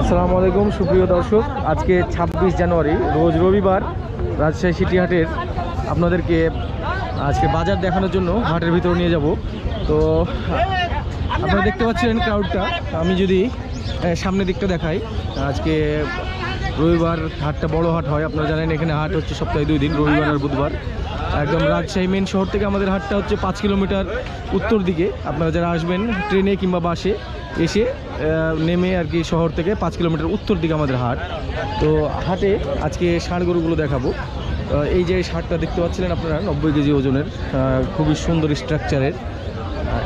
আসসালামু আলাইকুম সুপ্রিয় দর্শক। আজকে ছাব্বিশ জানুয়ারি রোজ রবিবার রাজশাহী সিটি হাটের আপনাদেরকে আজকে বাজার দেখানোর জন্য হাটের ভিতরে নিয়ে যাব। তো আপনারা দেখতে পাচ্ছেন ক্রাউডটা আমি যদি আহ, সামনের দিকটা দেখাই আজকে রবিবার হাটটা বড় হাট হয়। আপনারা জানেন এখানে হাট হচ্ছে সপ্তাহে দুই দিন রবিবার আর বুধবার। একদম রাজশাহী মেন শহর থেকে আমাদের হাটটা হচ্ছে পাঁচ কিলোমিটার উত্তর দিকে। আপনারা যারা আসবেন ট্রেনে কিংবা বাসে এসে নেমে আর কি শহর থেকে পাঁচ কিলোমিটার উত্তর দিকে আমাদের হাট। তো হাটে আজকে ষাঁড় গরুগুলো দেখাবো। এই যে ষাঁড়টা দেখতে পাচ্ছিলেন আপনারা নব্বই কেজি ওজনের খুবই সুন্দর স্ট্রাকচারের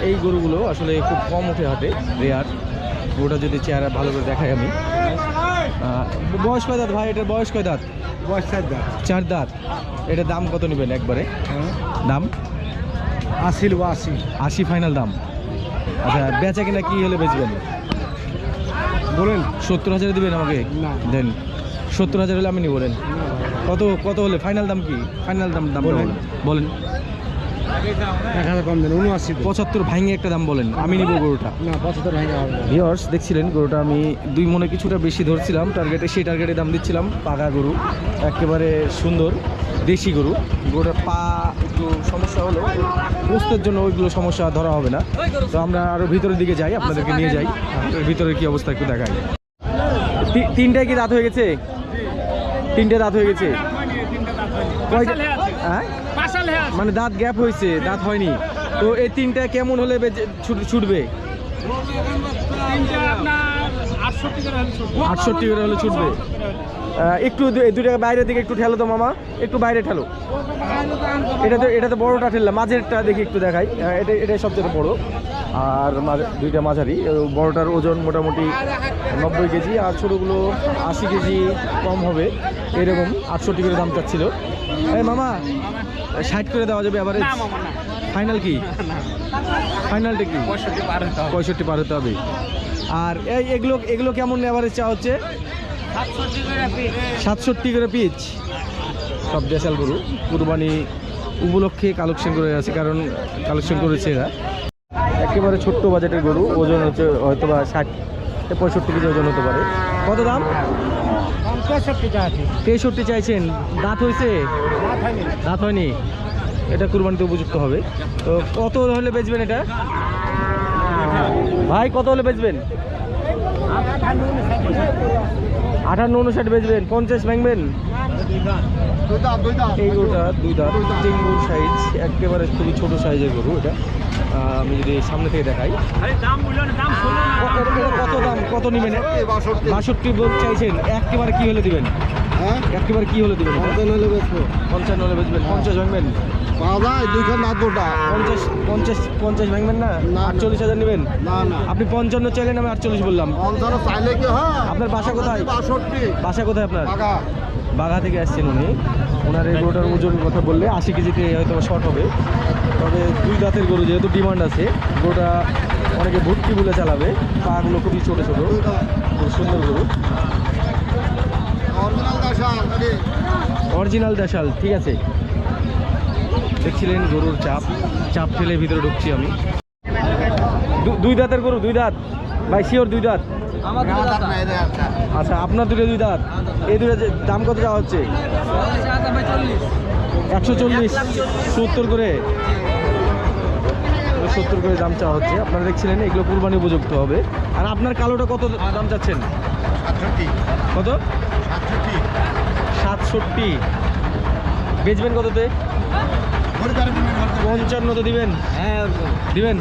এই গরুগুলো আসলে খুব কম ওঠে হাটে রেয়ার গরুটা যদি চেহারা ভালো করে দেখাই আমি। বয়স কয় দাঁত ভাই? এটার বয়স কয় দাঁত? বয়স চার দাম চার দাঁত। এটার দাম কত নেবেন একবারে? দাম? আশিল বা আশি আশি ফাইনাল দাম। আচ্ছা বেচা কিনা কি হলে বেচবেন? বলেন সত্তর হাজারে দিবেন আমাকে? দেন সত্তর হাজার হলে আমি নিব বলেন কত কত হলে? ফাইনাল দাম কি? ফাইনাল দাম দাম বলেন। বলেন। এক হাজার কম দেন উনআশি পঁচাত্তর ভাঙে একটা দাম বলেন আমি নিব গরুটা। না না। ভিওর্স দেখছিলেন গরুটা আমি দুই মনে কিছুটা বেশি ধরছিলাম টার্গেটে সেই টার্গেটে দাম দিচ্ছিলাম পাকা গরু একেবারে সুন্দর দেশি গরু। গরুটার পা একটু সমস্যা হলো পোস্তের জন্য ওইগুলো সমস্যা ধরা হবে না। তো আমরা আরও ভিতরের দিকে যাই আপনাদেরকে নিয়ে যাই। এর ভিতরের কি অবস্থা একটু দেখাই। তিনটায় কি দাঁত হয়ে গেছে? তিনটে দাঁত হয়ে গেছে? হ্যাঁ? মানে দাঁত গ্যাপ হয়েছে দাঁত হয়নি। তো এই তিনটা কেমন হলে ছুটবে। আটষট্টি করে হলে ছুটবে? একটু দু- এই দুটা বাইরের দিকে একটু ঠেলো তো মামা একটু বাইরে ঠেলো। এটা তো এটা তো বড়টা ঠেললাম মাঝেরটা দেখি একটু দেখাই। এটা এটা সবচেয়ে বড়। আর দুইটা মাঝারি। বড়টার ওজন মোটামুটি নব্বই কেজি আর ছোটোগুলো আশি কেজি কম হবে। এরকম আটষট্টি করে দাম চাচ্ছিল। এই মামা ষাট করে দেওয়া যাবে আবার ফাইনাল কি? ফাইনালটা কি? পঁয়ষট্টি পার হতে হবে। আর এই এগুলো এগুলো কেমন এভারেজ চা হচ্ছে? সাতষট্টি করে পিচ। সব দেশাল গরু। কুরবানি উপলক্ষে কালেকশন করে আছে কারণ কালেকশন করেছে এরা। একেবারে ছোট্ট বাজেটের গরু ওজন হচ্ছে হয়তো বা ষাট পঁয়ষট্টি কেজি ওজন হতে পারে। কত দাম। তেষট্টি চাইছেন। দাঁত হয়েছে? দাঁত হয়নি। এটা কুরবানিতে উপযুক্ত হবে। তো কত হলে বেচবেন এটা? ভাই কত হলে বেচবেন? আঠান্ন উনষাট বেচবেন পঞ্চাশ ভাঙবেন। এই ওটা দুই দাঁত টেঙ্গুর সাইজ একেবারে খুবই ছোট সাইজের গরু এটা। আমি যদি সামনে থেকে দেখাই। কত দাম কত নেবেন? বাষট্টি। বল চাইছেন একেবারে কি হলে দিবেন? হ্যাঁ? একেবারে কি হলে দিবেন পঞ্চান্ন হলে বেচবো। পঞ্চান্ন হলে বেচবেন পঞ্চাশ ভাঙবেন পাওয়া দুইখান না দুটা। পঞ্চাশ পঞ্চাশ পঞ্চাশ ভাঙবেন না। আটচল্লিশ হাজার নেবেন না, না। আপনি পঞ্চান্ন চাইলেন আমি আটচল্লিশ বললাম পঞ্চান্ন চাইলে কি হয়? আপনার বাসা কোথায়? বাষট্টি। বাসা কোথায় আপনার বাঘা থেকে আসছেন উনি ওনার এই গরুটার ওজন কথা বললে আশি কেজিতে হয়তো শর্ট হবে তবে দুই দাঁতের গরু যেহেতু ডিমান্ড আছে গরুটা অনেকে ভর্তি বলে চালাবে পাগুলো খুবই ছোটো ছোটো সুন্দর গরু? অরিজিনাল দেশাল ঠিক আছে। দেখছিলেন গরুর চাপ চাপ ফেলে ভিতরে ঢুকছি আমি। দুই দাঁতের গরু দুই দাঁত? ভাই শিওর দুই দাঁত? আচ্ছা আপনার দুটো দুই দাঁত? এই দুটো দাম কত যাওয়া হচ্ছে? একশো চল্লিশ। সত্তর করে? সত্তর করে দাম চাওয়া হচ্ছে। আপনারা দেখছিলেন এগুলো কুরবানি উপযুক্ত হবে। আর আপনার কালোটা কত দাম চাচ্ছেন? কত? সাতষট্টি। বেচবেন কততে? পঞ্চান্ন তো দিবেন। হ্যাঁ দিবেন?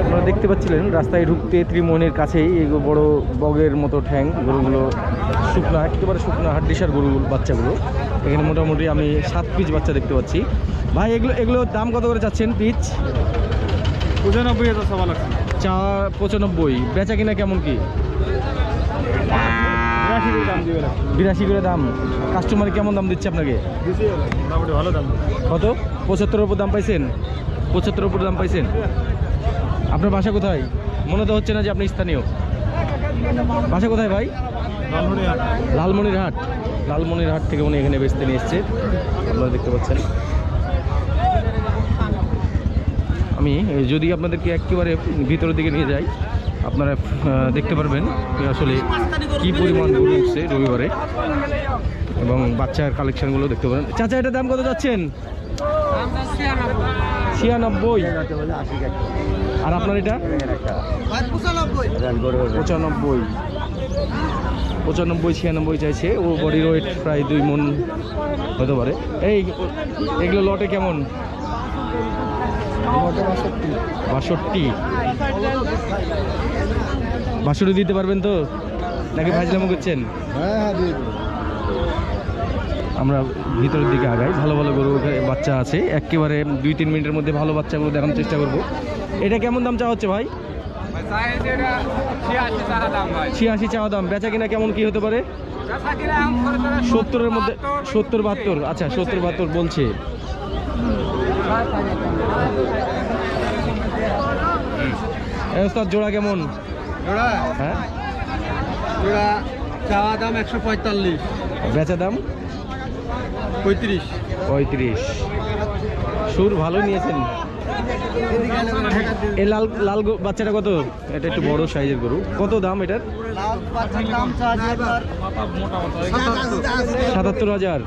আপনারা দেখতে পাচ্ছিলেন রাস্তায় ঢুকতে ত্রিমোহনের কাছেই এই বড় বগের মতো ঠ্যাং গরুগুলো শুকনা একেবারে শুকনা হাড্ডিসার গরুগুলো বাচ্চাগুলো। এখানে মোটামুটি আমি সাত পিস বাচ্চা দেখতে পাচ্ছি। ভাই এগুলো এগুলোর দাম কত করে চাচ্ছেন পিচ? পঁচানব্বই হাজার সবা লাগছে। চা পঁচানব্বই। বেচা কিনা কেমন কি? বিরাশি করে দাম কাস্টমার কেমন দাম দিচ্ছে আপনাকে? ভালো দাম। কত? পঁচাত্তর উপর দাম পাইছেন? পঁচাত্তরের উপর দাম পাইছেন? আপনার বাসা কোথায়? মনে তো হচ্ছে না যে আপনি স্থানীয়। বাসা কোথায় ভাই? লালমনির হাট লালমনির হাট থেকে উনি এখানে বেচতে নিয়ে এসছে। আপনারা দেখতে পাচ্ছেন। আমি যদি আপনাদেরকে একেবারে ভিতরের দিকে নিয়ে যাই আপনারা দেখতে পারবেন আসলে কি পরিমাণ গরু উঠছে রবিবারে এবং বাচ্চার কালেকশনগুলো দেখতে পারেন। চাচা, এটার দাম কত যাচ্ছেন? ছিয়ানব্বই। আর আপনার এটা? পঁচানব্বই। পঁচানব্বই, ছিয়ানব্বই চাইছে। ও বডি ওয়েট প্রায় দুই মন হতে পারে। এই, এগুলো লটে কেমন? বাষট্টি। বাষট্টি দিতে পারবেন তো? নাকি ভাজলামো করছেন? হ্যাঁ হ্যাঁ দিয়ে আমরা ভিতরের দিকে আগাই। ভালো ভালো গরু বাচ্চা আছে। একেবারে দুই তিন মিনিটের মধ্যে ভালো বাচ্চাগুলো দেখানোর চেষ্টা করব। এটা কেমন দাম চাওয়া হচ্ছে ভাই? ছিয়াশি চাওয়া দাম। বেচা কিনা কেমন কি হতে পারে? সত্তরের মধ্যে সত্তর বাহাত্তর। আচ্ছা সত্তর বাহাত্তর বলছে। জোড়া কেমন? হ্যাঁ। জোড়া চাওয়া দাম একশো পঁয়তাল্লিশ। বেচা দাম? পঁয়ত্রিশ। পঁয়ত্রিশ। সুর ভালো নিয়েছেন। লাল লাল বাচ্চাটা কত? এটা একটু বড় সাইজের গরু। কত দাম এটার? সাতাত্তর হাজার।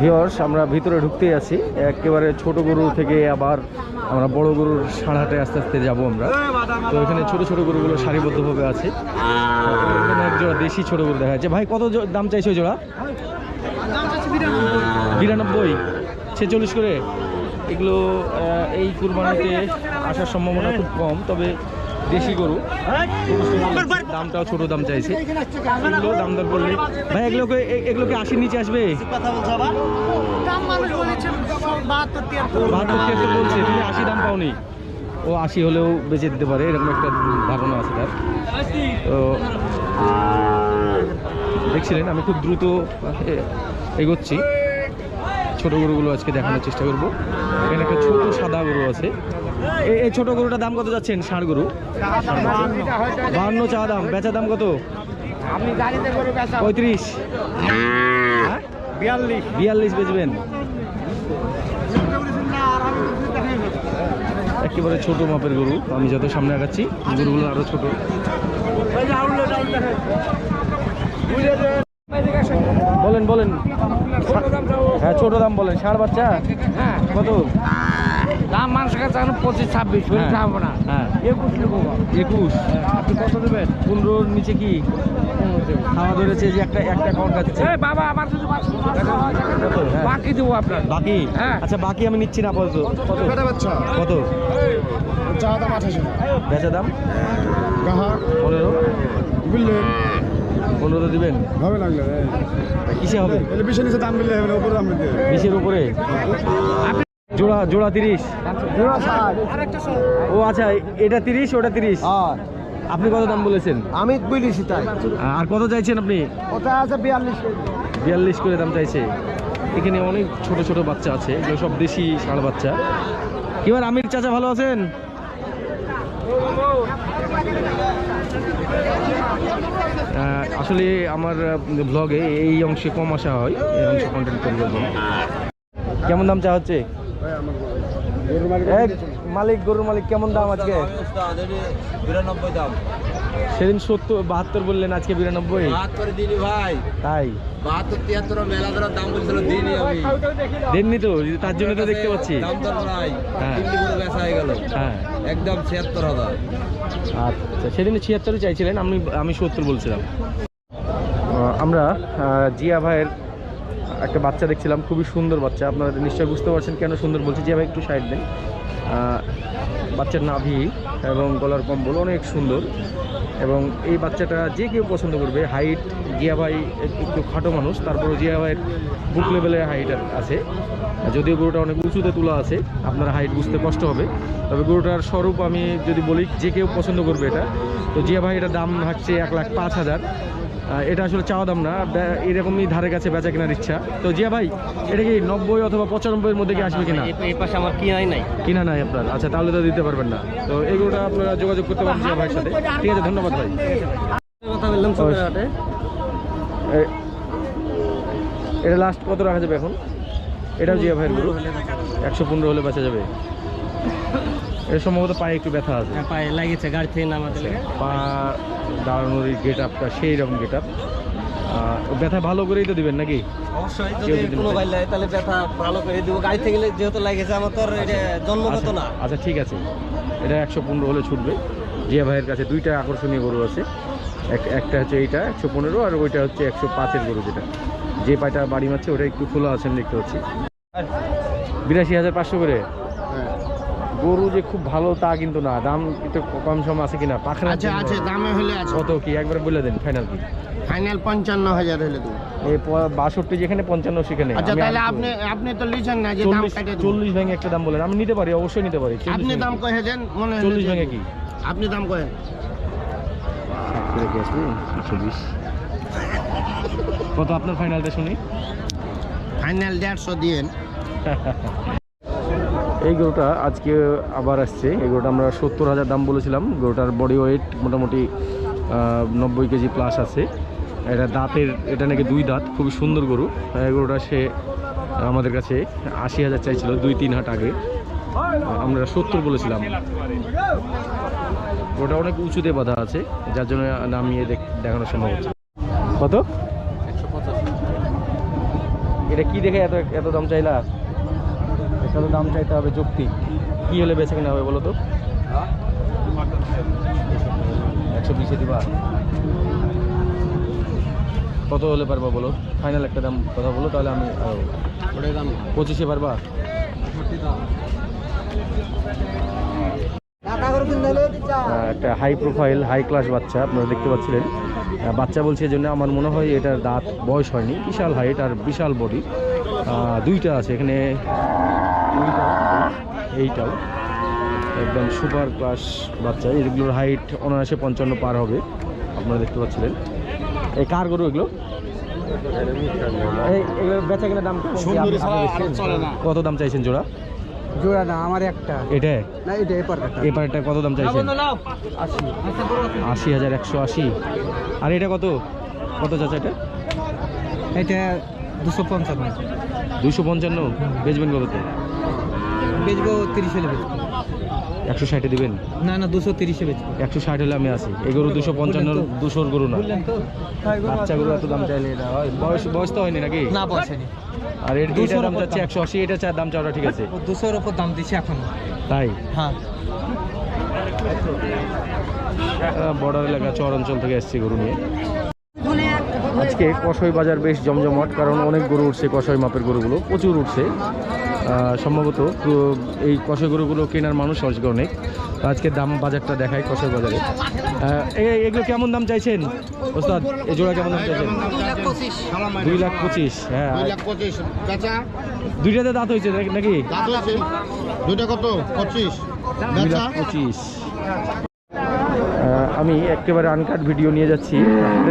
ভিওর্স আমরা ভিতরে ঢুকতেই আছি। একেবারে ছোট গরু থেকে আবার আমরা বড় গরুর সাড়াটে আস্তে আস্তে যাব আমরা। তো এখানে ছোট ছোট গরুগুলো সারিবদ্ধভাবে আছে। এখানে এক জোড়া দেশি ছোট গরু দেখা যাচ্ছে। ভাই, কত দাম চাইছে জোড়া? বিরানব্বই। ছেচল্লিশ করে। এগুলো এই কুরবানিতে আসার সম্ভাবনা খুব কম, তবে দেশি গরু। দামটাও ছোট, দাম চাইছে। এগুলো দাম দর করলে ভাই, এগুলোকে এগুলোকে আশির নিচে আসবে? বলছে। তুমি আশি দাম পাওনি। ও আশি হলেও বেঁচে দিতে পারে, এরকম একটা ধারণা আছে তার। তো, দেখছিলেন, আমি খুব দ্রুত এগোচ্ছি। ছোট গরুগুলো আজকে দেখানোর চেষ্টা করব। এখানে একটা ছোট সাদা গরু আছে। এই ছোট গরুটার দাম কত যাচ্ছেন ষাড় গরু? বাহান্ন চা দাম, বেচা দাম কত? পঁয়ত্রিশ। হ্যাঁ? বিয়াল্লিশ বেচবেন। একেবারে ছোট মাপের গরু, আমি যত সামনে আগাচ্ছি, গরুগুলো আরও ছোট। বলেন বলেন। হ্যাঁ ছোট দাম বলেন। ষাঁড় বাচ্চা? কত? দাম মানুষের কাছে এখন পঁচিশ ছাব্বিশ হ্যাঁ। খাব না। হ্যাঁ। একুশ লিখব একুশ? আপনি কত দেবেন? পনেরোর নিচে কি? খাওয়া ধরেছে যে একটা একটা খাচ্ছে এই বাবা আমার যদি হয়? হ্যাঁ। বাকি দেবো আপনার। বাকি? হ্যাঁ। আচ্ছা বাকি আমি নিচ্ছি না আপাতত। কত বাচ্চা কত? চা দাম আঠাশি বেচা দাম? পনেরো। বুঝলেন পনেরো দিবেন? হবে লাগলে কিসে হবে? এলে বেশি নিচে দাম মিললে হবে উপরে দাম মিলতে বিশের উপরে? জোড়া জোড়া তিরিশ। ও আচ্ছা এটা তিরিশ ওটা তিরিশ। আপনি কত দাম বলেছেন? আমি বলেছি তাই। আর কত চাইছেন আপনি? ওটা আছে বিয়াল্লিশ বিয়াল্লিশ করে দাম চাইছে। এখানে অনেক ছোট ছোট বাচ্চা আছে এগুলো সব দেশি ষাঁড় বাচ্চা। এবার আমির চাচা ভালো আছেন? আসলে আমার ব্লগে এই অংশে কম আসা হয় এই অংশে কন্টেন্ট করি কেমন দাম চা হচ্ছে? মালিক, গরুর মালিক, কেমন দাম সেদিন সত্তর, বাহাত্তর বললেন আজকে বিরানব্বই। ভাই তাই? দাম দেননি তো, তার জন্য তো দেখতে পাচ্ছি। দাম হ্যাঁ। হ্যাঁ। একদম ছিয়াত্তর হাজার আচ্ছা সেদিন ছিয়াত্তরই চাইছিলেন, আমি আমি সত্তর বলছিলাম। আমরা জিয়া ভাইয়ের একটা বাচ্চা দেখছিলাম, খুবই সুন্দর বাচ্চা। আপনারা নিশ্চয়ই বুঝতে পারছেন কেন সুন্দর বলছি ভাই একটু সাইড দেন। বাচ্চার নাভি এবং গলার কম্বল অনেক সুন্দর। এবং এই বাচ্চাটা যে কেউ পছন্দ করবে হাইট জিয়া ভাই একটু খাটো মানুষ তারপরে জিয়া ভাইয়ের বুক লেভেলের হাইট আছে। যদিও গরুটা অনেক উঁচুতে তোলা আছে, আপনার হাইট বুঝতে কষ্ট হবে। তবে গরুটার স্বরূপ আমি যদি বলি, যে কেউ পছন্দ করবে এটা। তো জিয়া ভাই এটার দাম হাঁটছে এক লাখ পাঁচ হাজার। এটা আসলে চাওয়া দাম না। এরকমই ধারে কাছে বেচা কেনার ইচ্ছা। তো জিয়া ভাই এটা কি নব্বই অথবা পঁচানব্বইয়ের মধ্যে কি আসবে কিনা? এই পাশে আমার কিনাই নাই। কিনা নাই আপনার? আচ্ছা তাহলে তো দিতে পারবেন না। তো এগুলোটা আপনারা যোগাযোগ করতে পারেন জিয়া ভাইয়ের সাথে। ঠিক আছে ধন্যবাদ ভাই। কথা বললাম এটা লাস্ট কত রাখা যাবে এখন? এটাও জিয়া ভাইয়ের গরু একশো পনেরো হলে বেচা যাবে। এর সম্ভবত পায়ে একটু ব্যথা আছে। পায়ে লাগিয়েছে গাড়ি থেকে নামাতে লেগে পা দাঁড়ানোর গেট আপটা সেই রকম গেট আপ ব্যথা ভালো করেই তো দিবেন নাকি? অবশ্যই যদি যদি কোনো নিতে লাগে তাহলে ব্যথা ভালো করে দিব। গাড়ি থেকে যেহেতু লাগেছে আমার তো এটা জন্মগত আচ্ছা, না। আচ্ছা ঠিক আছে। এটা একশো পনেরো হলে ছুটবে। জিয়া ভাইয়ের কাছে দুইটা আকর্ষণীয় গরু আছে। এক- একটা হচ্ছে এইটা একশো পনেরো আর ওইটা হচ্ছে একশো পাঁচের গরু যেটা। যে পায়টা বাড়ি মারছে ওটা একটু খোলা আছেন দেখতে পাচ্ছি। বিরাশি হাজার পাঁচশো করে? গরু যে খুব ভালো তা কিন্তু না। দাম একটু কম সম আছে কিনা পাখরা আচ্ছা আছে দামে হলে আছে। কত কি? একবার বলে দেন ফাইনাল কি? ফাইনাল পঞ্চান্ন হাজার হলে দেবো। এই বাষট্টি যেখানে পঞ্চান্ন সেখানে। আচ্ছা তাহলে আপনি আপনি তো লিখেন না যে দাম চল্লিশ কাটে। চল্লিশ ভেঙে একটা দাম বলেন। আমি নিতে পারি অবশ্যই নিতে পারি। আপনি দাম কি? কহে দেন মনে হলে চল্লিশ ভেঙে। কি? আপনি দাম আসবি কত আপনার ফাইনালটা শুনি? ফাইনাল দেড়শো দিয়েন এই গরুটা আজকে আবার আসছে। এই গরুটা আমরা সত্তর হাজার দাম বলেছিলাম। গরুটার বডি ওয়েট মোটামুটি নব্বই কেজি প্লাস আছে। এটা দাঁতের এটা নাকি দুই দাঁত খুবই সুন্দর গরু। এই গরুটা সে আমাদের কাছে আশি হাজার চাইছিল দুই তিন হাট আগে। আমরা সত্তর বলেছিলাম। ওটা অনেক উঁচুতে বাঁধা আছে যার জন্য নামিয়ে দেখ- দেখানো সম্ভব হচ্ছে। কত? এটা কি দেখে এত এত দাম চাইলা? এত দাম চাইতে হবে যুক্তি। কী হলে বেছে কিনা হবে বলো তো? একশো বিশে দিবা। কত হলে পারবা বলো? ফাইনাল একটা দাম কথা বলো তাহলে আমি পঁচিশে পারবা? একটা হাই প্রোফাইল হাই ক্লাস বাচ্চা আপনারা দেখতে পাচ্ছিলেন। বাচ্চা বলছে জন্য আমার মনে হয় এটার দাঁত বয়স হয়নি। বিশাল হাইট আর বিশাল বডি দুইটা আছে এখানে এইটাও। একদম সুপার ক্লাস বাচ্চা এগুলোর হাইট অনায়াসে পঞ্চান্ন পার হবে আপনারা দেখতে পাচ্ছিলেন। এই কার গরু এগুলো? এই বেচা কেনা দাম? কত দাম চাইছেন জোড়া? জোড়া না আমার একটা। এটা? না এটা কত দাম চাইছেন? আশি। হাজার একশো আশি। আর এটা কত? কত চাচা এটা? এটা বেচবেন কততে বেচবো তিরিশ হলে বেচবো। একশো ষাটে দিবেন? না না দুশো তিরিশে বেচবো। একশো ষাট হলে আমি আছি। এই গরু দুশো পঞ্চান্ন দুশোর গরু না? বাচ্চা গরু এত দাম চাইলে বয়স বয়স তো হয়নি নাকি? না পয়সানি আর এর দুশোর দাম যাচ্ছে একশো আশি এটা চার দাম চাওয়াটা ঠিক আছে। দুশোর ওপর দাম দিচ্ছি এখন। তাই? হ্যাঁ। বর্ডার এলাকা চর অঞ্চল থেকে এসছি গরু নিয়ে। আজকে কষই বাজার বেশ জমজমাট কারণ অনেক গরু উঠছে কষই মাপের গরুগুলো। প্রচুর উঠছে। সম্ভবত এই কষই গরুগুলো কেনার মানুষ আজকে অনেক। আজকে দাম বাজারটা দেখায় কষই বাজারে। এই- এগুলো কেমন দাম চাইছেন? ওস্তাদ এই জোড়া কেমন দাম চাইছেন? দুই লাখ পঁচিশ হ্যাঁ। বেচা? দুইটাতে দাঁত হয়েছে নাকি- দুইটা কত? পঁচিশ। আমি একেবারে আনকাট ভিডিও নিয়ে যাচ্ছি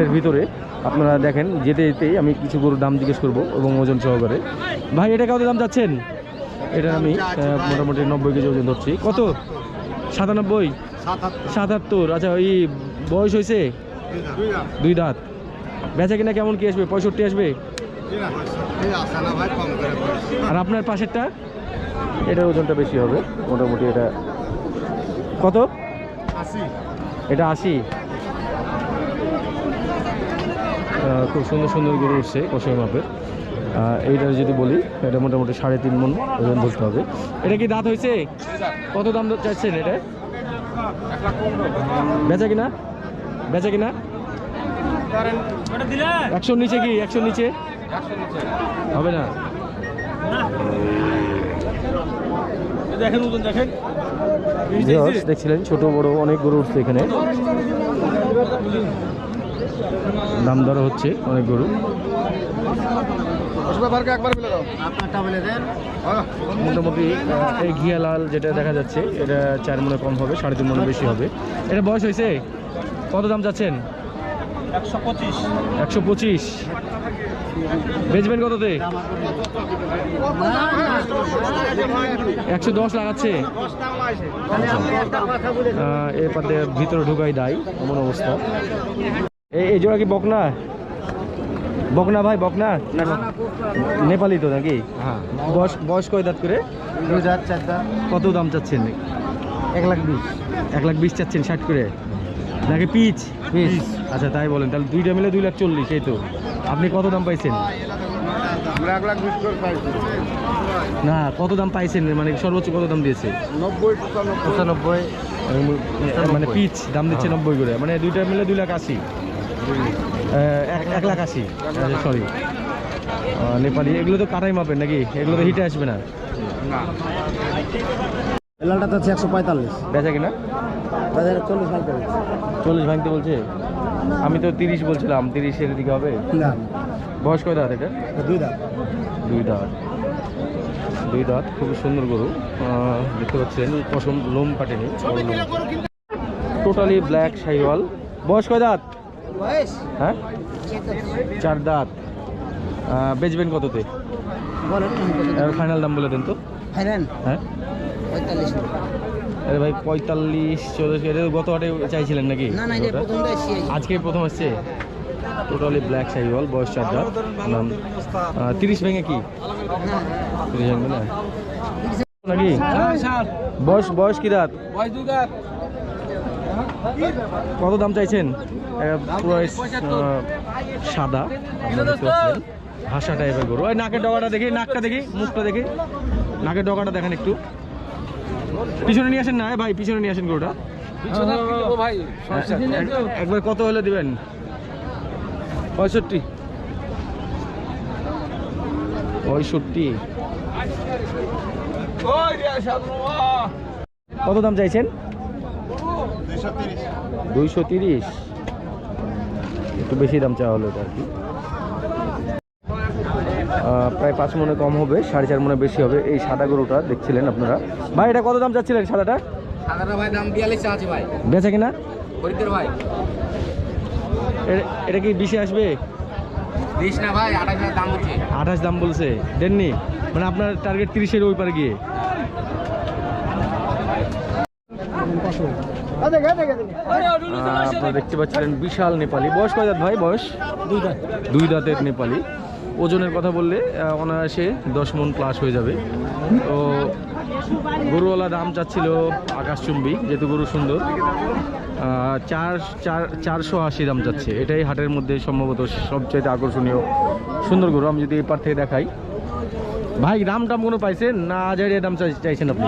এর ভিতরে। আপনারা দেখেন যেতে যেতেই আমি কিছু গরুর দাম জিজ্ঞেস করব এবং ওজন সহকারে। ভাই এটা কত দাম চাচ্ছেন? এটা আমি মোটামুটি নব্বই কেজি ওজন ধরছি। কত? সাতানব্বই? সাতাত্তর। আচ্ছা ওই বয়স হয়েছে? দুই দাঁত। বেচা কিনা কেমন কি আসবে? পঁয়ষট্টি আসবে? আর আপনার পাশেরটা? এটার ওজনটা বেশি হবে। মোটামুটি এটা কত? এটা আশি। খুব সুন্দর সুন্দর গরু উঠছে কষাই মাপের। এইটার যদি বলি এটা মোটামুটি সাড়ে তিন মন ওজন ধরতে হবে। এটা কি দাঁত হয়েছে? কত দাম চাইছেন এটা? বেচা কিনা? বেচা কিনা? একশোর নিচে কি? একশোর নিচে? হবে না? দেখেন দেখেন। দেখছিলেন ছোট বড় অনেক গরু উঠছে এখানে। দাম দর হচ্ছে অনেক গরু। মোটামুটি এই ঘিয়া লাল যেটা দেখা যাচ্ছে এটা চার মনে কম হবে সাড়ে তিন মনে বেশি হবে। এটা বয়স হয়েছে? কত দাম যাচ্ছেন? একশো পঁচিশ। বেচবেন কততে? একশো দশ লাগাচ্ছে। আহ, এর পাতে ভিতরে ঢুকাই দেয় এমন অবস্থা। এই এই জোড়া কি বকনা? বকনা ভাই বকনা? নেপালি তো নাকি? হ্যাঁ। বয়স বয়স কয় দাঁত করে? চার দাঁত। কত দাম চাচ্ছেন? এক লাখ বিশ। এক লাখ বিশ চাচ্ছেন ষাট করে? নাকি পিচ? পিস আচ্ছা তাই বলেন। তাহলে দুইটা মিলে দুই লাখ চল্লিশ এই তো। আপনি কত দাম পাইছেন? আমরা এক লাখ বিশ করে পাইছি। না কত দাম পাইছেন? মানে সর্বোচ্চ কত দাম দিয়েছে? নব্বই পঁচানব্বই। মানে পিচ দাম দিচ্ছে নব্বই করে। মানে দুইটা মিলে দুই লাখ আশি। এক- এক লাখ আশি। সরি নেপালি এগুলো তো কাটাই মাপেন নাকি? এগুলো তো হিটে আসবে না। লালটা তো আছে একশো পঁয়তাল্লিশ। বেচা কিনা? চল্লিশ হাজার চল্লিশ ভাঙতে বলছে? আমি তো তিরিশ বলছিলাম তিরিশের দিকে হবে। না। বয়স কয় দাঁত এটা? দুই দাঁত। দুই দাঁত। দুই দাঁত খুবই সুন্দর গরু। দেখতে পাচ্ছেন পশম লোম কাটেনি টোটালি ব্ল্যাক শাইওয়াল বয়স কয় দাঁত? হ্যাঁ? চার দাঁত। বেচবেন কততে? ফাইনাল দাম বলে দেন তো। ফাইনাল হ্যাঁ। পঁয়তাল্লিশ আরে ভাই পঁয়তাল্লিশ চল্লিশ এটা গত হাটে চাইছিলেন নাকি? না না আজকে প্রথম আসছে টোটালি ব্ল্যাক শাইওয়াল বয়স চার দাঁত। নাম? তিরিশ ভেঙে কি? তিরিশ ভেঙে না? নাকি? বয়স বয়স কি দাঁত? কত দাম চাইছেন? পুরো সাদা। ভাষা টাইপের গরু ওই নাকের ডগাটা দেখি নাকটা দেখি মুখটা দেখি। নাকের ডগাটা দেখেন একটু। পিছনে নিয়ে আসেন না ভাই পিছনে নিয়ে আসেন গরুটা। এক- একবার কত হলে দিবেন? পঁয়ষট্টি। পঁয়ষট্টি। কত দাম চাইছেন? দুইশো তিরিশ। একটু বেশি দাম চাওয়া হলো এটা আর কি। প্রায় পাঁচ মনে কম হবে সাড়ে চার মনে বেশি হবে। এই সাদা গরুটা দেখছিলেন আপনারা? ভাই এটা কত দাম চাচ্ছিলেন সাদাটা? সাদাটা ভাই দাম বিয়াল্লিশ আছে ভাই। বেচা কিনা? খরিদ্দার ভাই। এটা কি বিশে আসবে? দিস না ভাই আঠাশ দাম হচ্ছে আঠাশ দাম বলছে। দেননি? মানে আপনার টার্গেট তিরিশের ওই পারে গিয়ে। আপনারা দেখতে পাচ্ছিলেন বিশাল নেপালি। বয়স কয় দাঁত ভাই? বয়স? দুই দাঁত। দুই দাঁতের নেপালি। ওজনের কথা বললে অনায়াসে দশ মন প্লাস হয়ে যাবে। তো গরুওয়ালা দাম চাচ্ছিল আকাশচুম্বী, যেহেতু গরু সুন্দর। চার চার, চারশো আশি দাম চাচ্ছে। এটাই হাটের মধ্যে সম্ভবত সবচাইতে আকর্ষণীয় সুন্দর গরু। আমি যদি এপার থেকে দেখাই। ভাই, দাম টাম কোনো পাইছেন? না আজারিয়া দাম চাই- চাইছেন আপনি?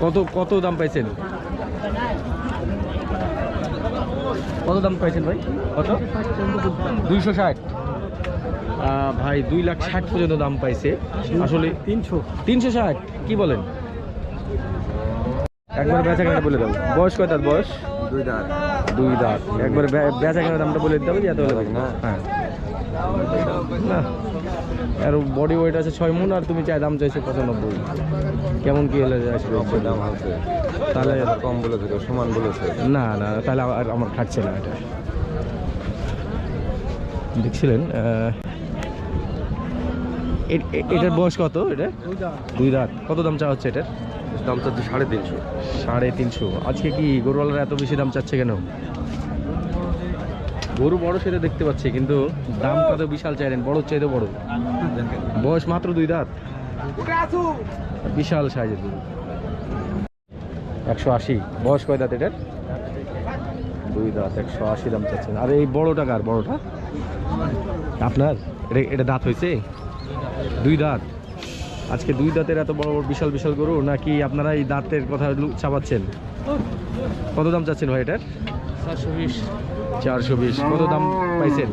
কত কত দাম পাইছেন? কত দাম পাইছেন ভাই? কত? দুইশো ষাট। ভাই দুই লাখ ষাট পর্যন্ত দাম পাইছে। আসলে তিনশো। তিনশো ষাট? কি বলেন? একবার বেচা কেনা বলে দাও। বয়স কয় দাঁত বয়স? দুই দাঁত। দুই দাঁত। একবার বেচা কেনার দামটা বলে দিতে হবে যে এত। না। হ্যাঁ। না আর বডি ওয়েট আছে ছয় মন আর তুমি চাই দাম চাইছো পঁচানব্বই। কেমন কি হলে আসবে? দাম আছে। তাহলে কম বলেছে সমান বলেছে। না না তাহলে আর আমার খাটছে না এটা। দেখছিলেন এটার বয়স কত এটা? দুই দাঁত। কত দাম চা হচ্ছে এটার? দাম চাচ্ছে সাড়ে তিনশো। সাড়ে তিনশো। আজকে কি গরুওয়ালারা এত বেশি দাম চাচ্ছে কেন? গরু বড় সেটা দেখতে পাচ্ছি কিন্তু দামটা তো বিশাল চাইলেন বড় চাই চাইতে বড়। বয়স মাত্র দুই দাঁত। বিশাল সাইজের গরু। একশো আশি। বয়স কয় দাঁত এটার? দুই দাঁত একশো আশি দাম চাচ্ছেন। আর এই বড়টা কার? বড়টা? আপনার? এটা এটা দাঁত হয়েছে? দুই দাঁত। আজকে দুই দাঁতের এত বড় বড় বিশাল বিশাল গরু নাকি আপনারা এই দাঁতের কথা চাপাচ্ছেন? কত দাম চাচ্ছেন ভাই এটার? চারশো বিশ। চারশো বিশ। কত দাম পাইছেন?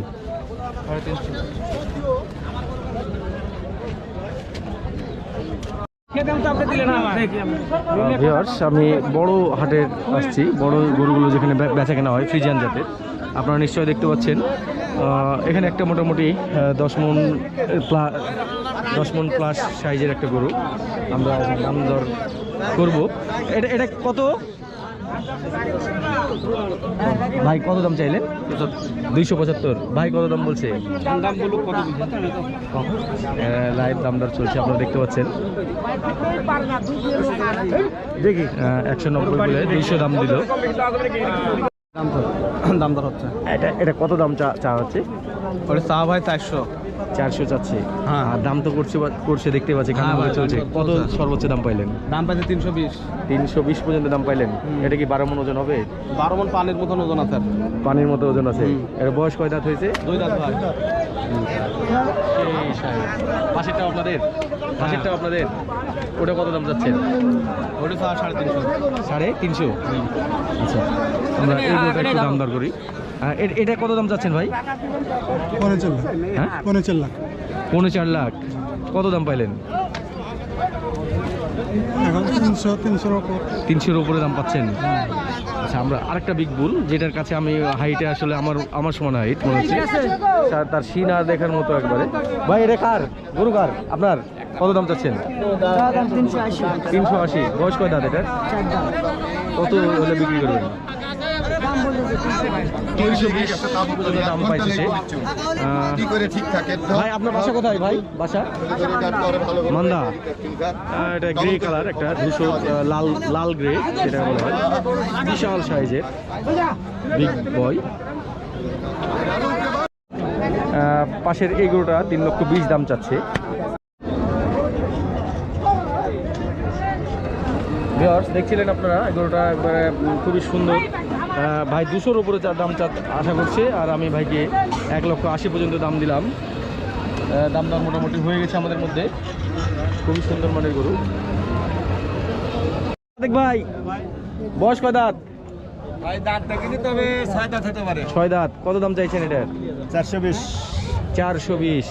ভিওর্স আমি বড় হাটের আসছি। বড় গরুগুলো যেখানে বেচা কেনা হয় ফ্রিজিয়ান জাতের। আপনারা নিশ্চয়ই দেখতে পাচ্ছেন। এখানে একটা মোটামুটি দশ মন দশ মন প্লাস সাইজের একটা গরু। আমরা দাম দর করব। এটা এটা কত? ভাই, কত দাম চাইলেন? দুইশো পঁচাত্তর। ভাই, কত দাম বলছে? লাইভ দাম দর চলছে, আপনারা দেখতে পাচ্ছেন। দেখি একশো নব্বই দুইশো দাম দিল। দাম দর হচ্ছে। এটা এটা কত দাম চা চা হচ্ছে? ওটা চা ভাই চারশো। চারশো চাচ্ছে। হ্যাঁ। আর দাম তো করছে করছে দেখতে পাচ্ছি হ্যাঁ চলছে। কত সর্বোচ্চ দাম পাইলেন? দাম পাইছে তিনশো বিশ। তিনশো বিশ পর্যন্ত দাম পাইলেন? এটা কি বারো মন ওজন হবে? বারো মন পানির মতন ওজন আছে। পানির মতো ওজন আছে। এর বয়স কয় দাঁত হয়েছে? দুই দাঁত ভাই। পাশেরটা আপনাদের? পাশেরটা আপনাদের? ওটা কত দাম যাচ্ছেন ওটা সাড়ে তিনশো। সাড়ে তিনশো? আচ্ছা আমরা এই গরুটা একটু দাম দর করি। এটা কত দাম চাচ্ছেন ভাই? পনেরো চার লাখ। হ্যাঁ? পনেরো চার লাখ। পৌনে চার লাখ। কত দাম পাইলেন? তিনশোর উপরে দাম পাচ্ছেন? আচ্ছা আমরা আরেকটা বিগ বুল যেটার কাছে আমি হাইটে আসলে আমার আমার সমান হাইট মনে হচ্ছে। তার- তার সিন আর দেখার মতো একবারে। ভাই এটা কার? গরু কার? আপনার? কত দাম চাচ্ছেন? তিনশো আশি। বয়স কয় দাঁত এটার? কত হলে বিক্রি করবেন? তিনশো বিশ। দাম পাইছে সে? ভাই আপনার বাসা কোথায় ভাই? বাসা? মান্দা। এটা গ্রে কালার একটা লাল লাল গ্রে যেটা বলা হয়। বিশাল সাইজের বিগ বয় পাশের এই গরুটা তিন লক্ষ বিশ দাম চাচ্ছে। ভিউয়ার্স দেখছিলেন আপনারা? এই গরুটা একবারে খুবই সুন্দর। ভাই দুশোর উপরে যা দাম চা আশা করছে আর আমি ভাইকে এক লক্ষ আশি পর্যন্ত দাম দিলাম। দাম দাম মোটামুটি হয়ে গেছে আমাদের মধ্যে। খুবই সুন্দর মানের গরু। দেখ ভাই বয়স কয় দাঁত? ছয় দাঁত কত দাম চাইছেন এটার চারশো বিশ। চারশো বিশ।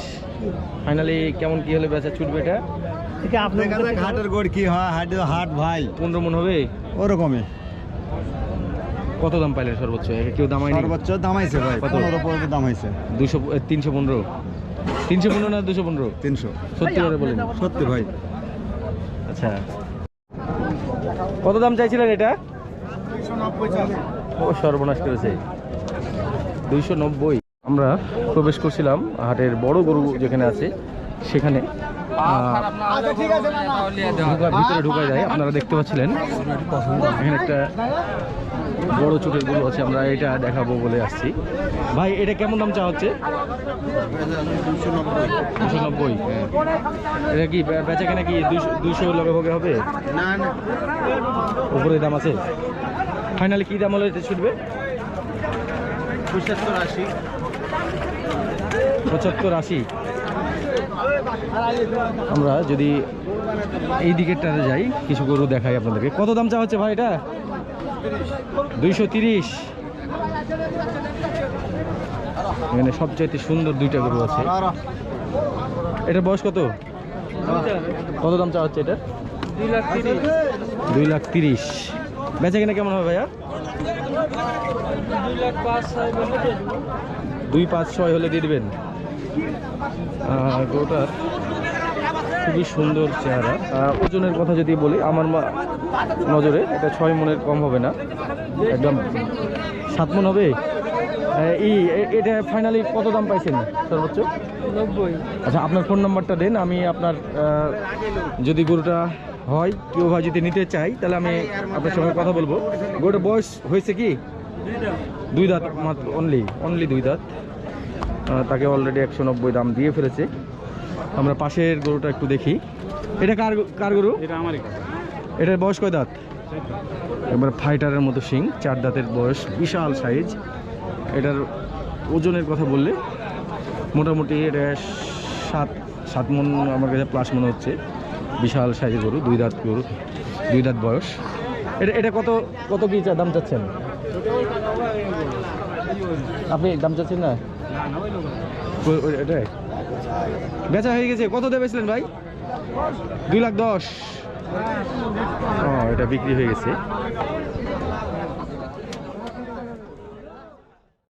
ফাইনালি কেমন কি হলে বেচা ছুটবে এটা? আপনার কাছে হাটের গোড় কি হয় হাটে হাট ভাই। পনেরো মন হবে? ওরকমই। কত দাম পাইলেন সর্বোচ্চ? কেউ দামায়নি? সর্বোচ্চ দাম হয়েছে ভাই কত? পনেরো পর্যন্ত দাম হয়েছে দুশো তিনশো পনেরো? তিনশো পনেরো না দুশো পনেরো? তিনশো। সত্যি করে বলেন। সত্যি ভাই। আচ্ছা। কত দাম চাইছিলেন এটা? ও সর্বনাশ করেছে। দুইশো নব্বই। আমরা প্রবেশ করছিলাম হাটের বড় গরু যেখানে আছে সেখানে। ভিতরে ঢুকা যায় আপনারা দেখতে পাচ্ছিলেন। এখানে একটা বড় চোটের গরু আছে আমরা এটা দেখাবো বলে আসছি। ভাই এটা কেমন দাম চা হচ্ছে? দুশো নব্বই। এটা কি বেচা কেনা কি দুশো দুশো লগে ভগে হবে? না না। উপরে দাম আছে। ফাইনালি কি দাম হলে এটা ছুটবে? পঁচাত্তর আশি। পঁচাত্তর আশি। আমরা যদি এই দিকেরটাতে যাই, কিছু গরু দেখাই আপনাদেরকে। কত দাম চা হচ্ছে ভাই এটা? দুইশো তিরিশ। এখানে সবচাইতে সুন্দর দুইটা গরু আছে। এটার বয়স কত? কত দাম চা হচ্ছে এটা? দুই লাখ তিরিশ। বেচা কিনা কেমন হবে ভাইয়া? দুই পাঁচ ছয় হলে দিয়ে দেবেন। গরুটার খুবই সুন্দর চেহারা। ওজনের কথা যদি বলি আমার মা নজরে এটা ছয় মনের কম হবে না। একদম সাত মন হবে? এই এটা ফাইনালি কত দাম পাইছেন সর্বোচ্চ? নব্বই। আচ্ছা আপনার ফোন নাম্বারটা দেন আমি আপনার যদি গরুটা হয় কেউ ভাই যদি নিতে চাই তাহলে আমি আপনার সঙ্গে কথা বলব। গরুটার বয়স হয়েছে কি? দুই দাঁত। মাত্র অনলি অনলি দুই দাঁত। তাকে অলরেডি একশো নব্বই দাম দিয়ে ফেলেছে। আমরা পাশের গরুটা একটু দেখি। এটা কার কার গরু? এটার বয়স কয় দাঁত? এবার ফাইটারের মতো শিং চার দাঁতের বয়স বিশাল সাইজ এটার ওজনের কথা বললে মোটামুটি এটা সাত সাত মন আমার কাছে প্লাস মনে হচ্ছে। বিশাল সাইজের গরু দুই দাঁত গরু দুই দাঁত বয়স। এটা এটা কত কত কি দাম চাচ্ছেন? আপনি দাম চাচ্ছেন না? এটাই? বেচা হয়ে গেছে। কত দেবেছিলেন ভাই? দুই লাখ দশ। ও এটা বিক্রি হয়ে গেছে।